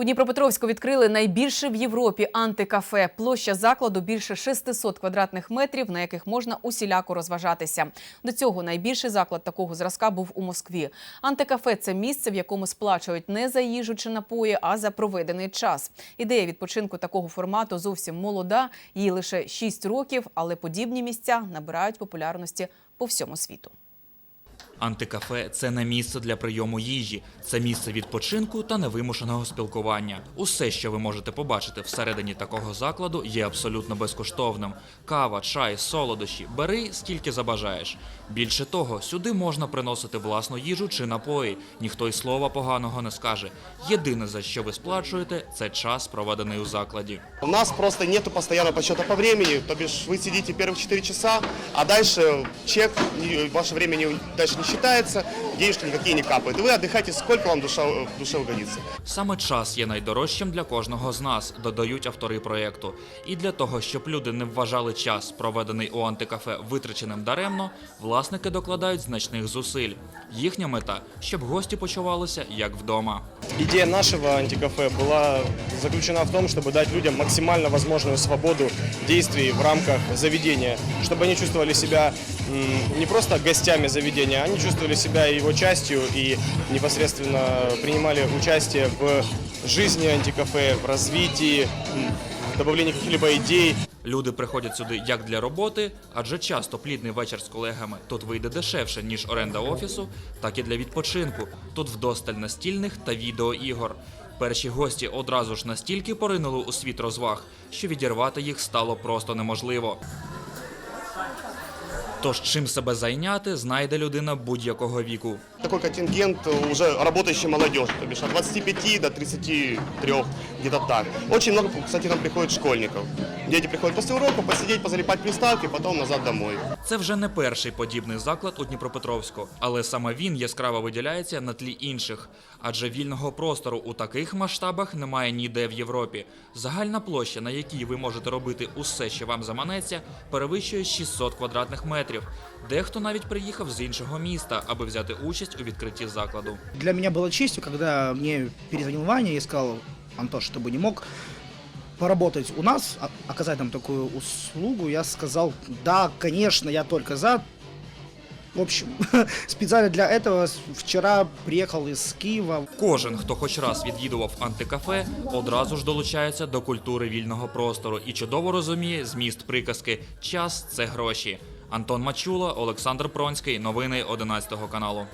У Дніпропетровську відкрили найбільше в Європі антикафе. Площа закладу більше 600 квадратних метрів, на яких можна усіляко розважатися. До цього найбільший заклад такого зразка був у Москві. Антикафе це місце, в якому сплачують не за їжу чи напої, а за проведений час. Ідея відпочинку такого формату зовсім молода. Їй лише 6 років, але подібні місця набирають популярності по всьому світу. Антикафе це не місце для прийому їжі, це місце відпочинку та невимушеного спілкування. Усе, що ви можете побачити всередині такого закладу, є абсолютно безкоштовним. Кава, чай, солодощі бери скільки забажаєш. Більше того, сюди можна приносити власну їжу чи напої. Ніхто й слова поганого не скаже. Єдине за що ви сплачуєте, це час, проведений у закладі. У нас просто нету постоянного подсчета по времени, то бишь вы сидите первых 4 часа, а дальше чек, ваше время дальше не считается, денежки никакие не капают. И вы отдыхаете сколько вам душа, в душе угодится. Саме час є найдорожчим для кожного з нас, додають автори проєкту. І для того, щоб люди не вважали час, проведений у антикафе, витраченим даремно, власники докладають значних зусиль. Їхня мета, щоб гості почувалися як вдома. Идея нашего антикафе была заключена в том, чтобы дать людям максимально возможную свободу действий в рамках заведения, чтобы они чувствовали себя м, не просто гостями заведения, они чувствовали себя его частью и непосредственно принимали участие в жизни антикафе, в развитии, в добавлении каких-либо идей. Люди приходять сюди як для роботи, адже часто плідний вечір з колегами тут вийде дешевше, ніж оренда офісу, так і для відпочинку. Тут вдосталь настільних та відеоігор. Перші гості одразу ж настільки поринули у світ розваг, що відірвати їх стало просто неможливо. Тож чим себе зайняти, знайде людина будь-якого віку. Такой контингент уже работающей молодежи, то бишь от 25 до 33, где-то так. Очень много, кстати, нам приходит школьников. Дети приходят после урока посидеть, позалипать в приставки, потом назад домой. Це вже не перший подібний заклад у Дніпропетровську, але саме він яскраво виділяється на тлі інших. Адже вільного простору у таких масштабах немає ніде в Європі. Загальна площа, на якій ви можете робити усе, що вам заманеться, перевищує 600 квадратних метрів Дехто навіть приїхав з іншого міста, аби взяти участь у відкритті закладу. Для меня было честью, когда мне перезвонил Ваня и сказал, Антош, ты бы не мог поработать у нас, а- оказать нам такую услугу, я сказал, да, конечно, я только за. В общем, специально для этого с- вчера приехал из Киева. Кожен, хто хоч раз відвідував антикафе, одразу ж долучається до культури вільного простору і чудово розуміє зміст приказки Час це гроші. Антон Мачула, Олександр Пронський. Новини 11 каналу.